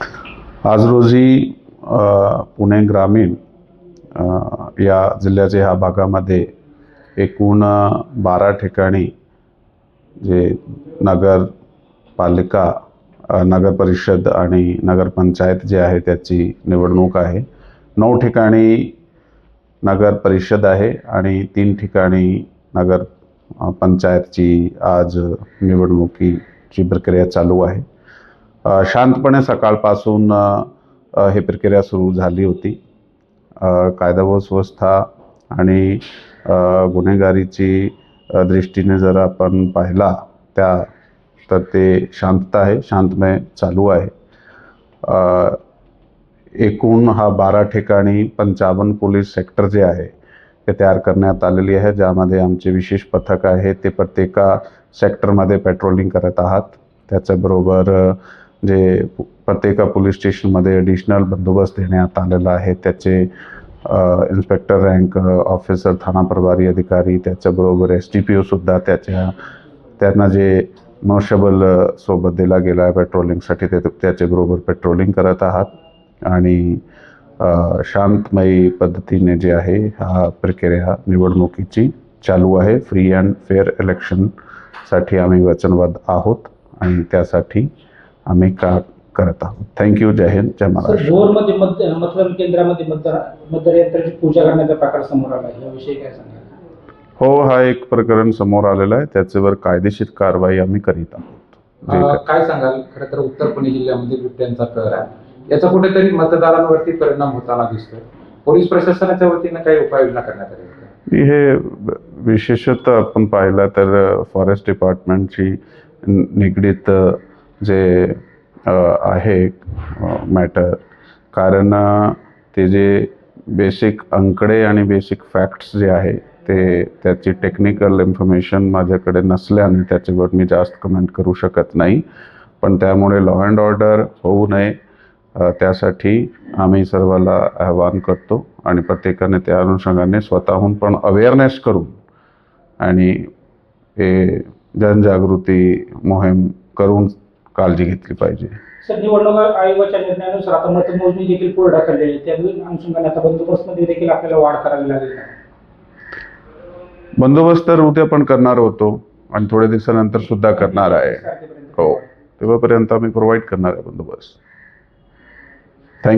आज रोजी पुणे ग्रामीण या जिल्ह्याच्या ह्या भागामध्ये एकूण बारा ठिकाणी जे नगरपालिका नगरपरिषद आणि नगरपंचायत जे आहे त्याची निवडणूक आहे. नऊ ठिकाणी नगर परिषद आहे आणि तीन ठिकाणी नगर पंचायतची आज निवडणुकीची प्रक्रिया चालू आहे. शांतपणे सकाळपासून हे प्रक्रिया सुरू झाली होती. कायदा व सुव्यवस्था आणि गुन्हेगारीची दृष्टीने जर आपण पाहिला त्या तर ते शांतता आहे शांतमय चालू आहे. एकूण हा बारा ठिकाणी पंचावन्न पोलीस सेक्टर जे आहे ते तयार करण्यात आलेली आहे ज्यामध्ये आमचे विशेष पथक आहे ते प्रत्येका सेक्टरमध्ये पेट्रोलिंग करत आहात. त्याच्याबरोबर जे प्रत्येका पोलीस स्टेशनमध्ये ॲडिशनल बंदोबस्त देण्यात आलेला आहे. त्याचे इन्स्पेक्टर रँक ऑफिसर थाना प्रभारी अधिकारी त्याच्याबरोबर एस टी पी ओसुद्धा त्याच्या त्यांना जे मनुष्यबल सोबत दिला गेला आहे पेट्रोलिंगसाठी ते त्याच्याबरोबर पेट्रोलिंग करत आहात. आणि शांतमयी पद्धतीने जे आहे हा प्रक्रिया निवडणुकीची चालू आहे. फ्री अँड फेअर इलेक्शनसाठी आम्ही वचनबद्ध आहोत. आणि त्यासाठी आम्ही का करत आहोत. थँक्यू जय हिंद जय सर महाराष्ट्र. भोरमध्ये मतदान केंद्रामध्ये मतदार मतदार पूजा करण्याचा प्रकार समोर आला आहे. याविषयी काय सांगाल? हो हा एक प्रकरण समोर आलेलं आहे. त्याच्यावर कायदेशीर कारवाई आम्ही करीत आहोत. काय- सांगाल? खरं तर उत्तर पुणे जिल्ह्यामध्ये बिबट्यांचा कहर आहे. याचा कुठेतरी मतदारांवरती परिणाम होताना दिसतोय. पोलीस प्रशासनाच्या वतीनं काही उपाययोजना करण्यात आली? हे विशेषतः आपण पाहिलं तर फॉरेस्ट डिपार्टमेंटची निगडीत जे आहे मॅटर कारण ते जे बेसिक अंकडे आणि बेसिक फॅक्ट्स जे आहे ते त्याची टेक्निकल इन्फॉर्मेशन माझ्याकडे नसल्याने त्याच्यावर मी जास्त कमेंट करू शकत नाही. पण त्यामुळे लॉ अँड ऑर्डर होऊ नये. त्यासाठी आम्ही सर्वाला आवाहन करतो आणि प्रत्येकाने त्या अनुषंगाने स्वतःहून पण अवेअरनेस करून आणि हे जनजागृती मोहीम करून काळजी घेतली पाहिजे. सर निवडणूक आयोगाच्या निर्णयानुसार आता मतमोजणी देखील पुढे ढकलली आहे. त्या अनुषंगाने आता बंदोबस्तमध्ये देखील आपल्याला वाढ करावी लागेल. का? बंदोबस्त तर उद्या पण करणार होतो आणि थोड्या दिवसानंतर सुद्धा करणार आहे. हो. तेव्हापर्यंत आम्ही प्रोव्हाइड करणार आहे बंदोबस्त.